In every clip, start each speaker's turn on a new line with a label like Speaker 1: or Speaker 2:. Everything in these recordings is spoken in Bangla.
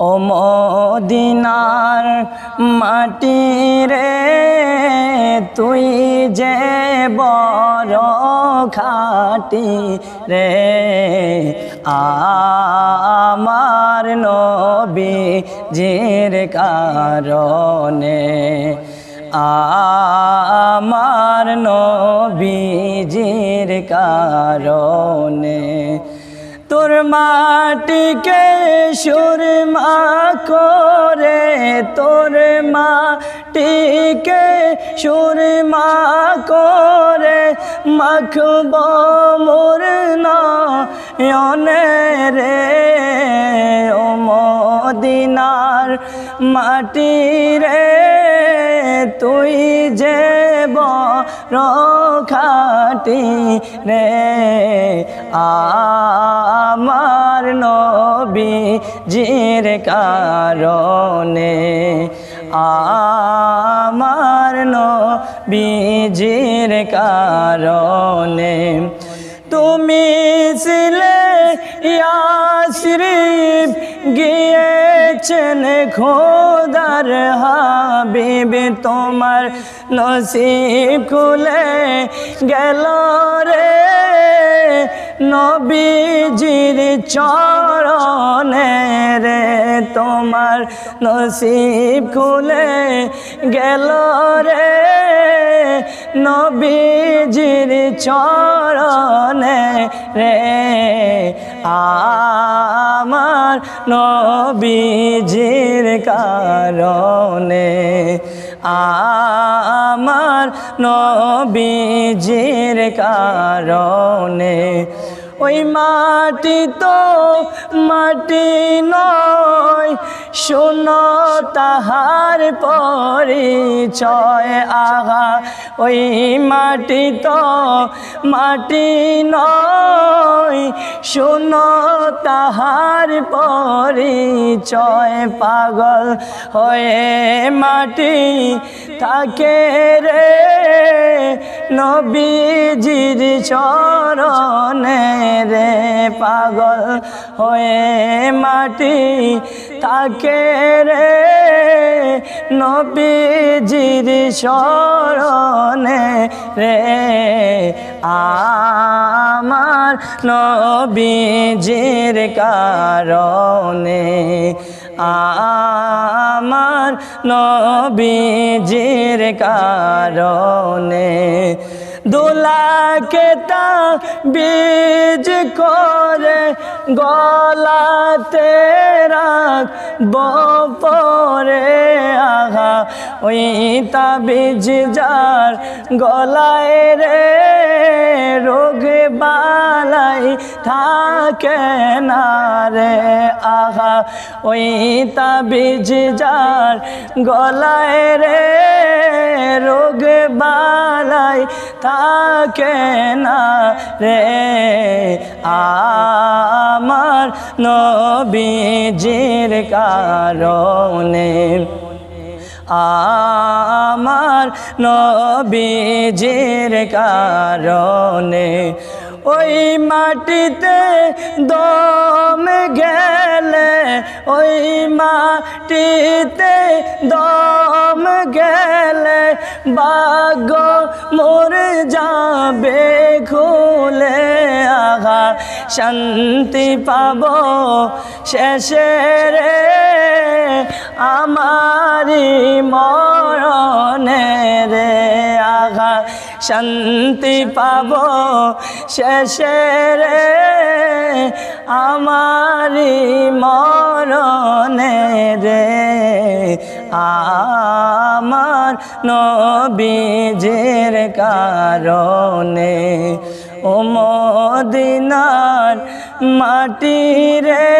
Speaker 1: ও মদিনার মাটি রে, তুই যে বড় খাটি রে, আমার নবী জির কারণে, আমার নবীজির কারণে। তোর মাটিকে সুরমা করে, তোর মাটিকে সুরমা করে, মাখব মোর রে, ও মদিনার মাটি রে, তুই যে বড় খাটি রে আমার নবী জির কারণে। আমার নবী জির কারণে। তুমি ছিলে ইয়াসরিফ গিয়েছেন খোদার হাবিব। তোমার নসিব খুলে গেল রে। নবীজির চরণে রে তোমার নসিব খুলে গেল রে। নবীজির চরণে রে আমার নবীজির কারণে আমার নবীজির কারণে ওই মাটি তো মাটি নয়, শোনো তাহার পরিচয় আগা ওই মাটি তো মাটি নয়, শোনো তাহার পরিচয়, পাগল হয়ে মাটি থাকে রে, নবীজির চরণে। রে পাগল হয়ে মাটি তাকে রে নবীজির চরণে রে। আমার নবীজির কারণে আমার নবীজির কারণে দোলাকে তা বীজ করে গলাতে রাখ বপরে আগা ওই তা বীজ যার গলায় রে রোগ বালাই থাকে না রে, আহা। ওই তা বীজ যার গলায় রে রোগ বালাই থাকে না রে। আমার নবীজির কারণে আমার নবীজির কারণে ওই মাটিতে দম গেলে, ওই মাটিতে দম গেলে বাগ মোর যাবে খুলে আগা শান্তি পাব শেষে রে। আমারি শান্তি পাব শেষে রে আমারি মরণে রে। আমার নবীজের কারণে ও মদিনার মাটি রে,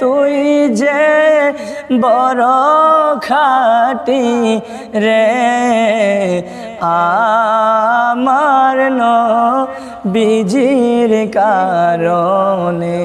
Speaker 1: তুই যে বড় খাটি রে। আমার বিজির কারণে।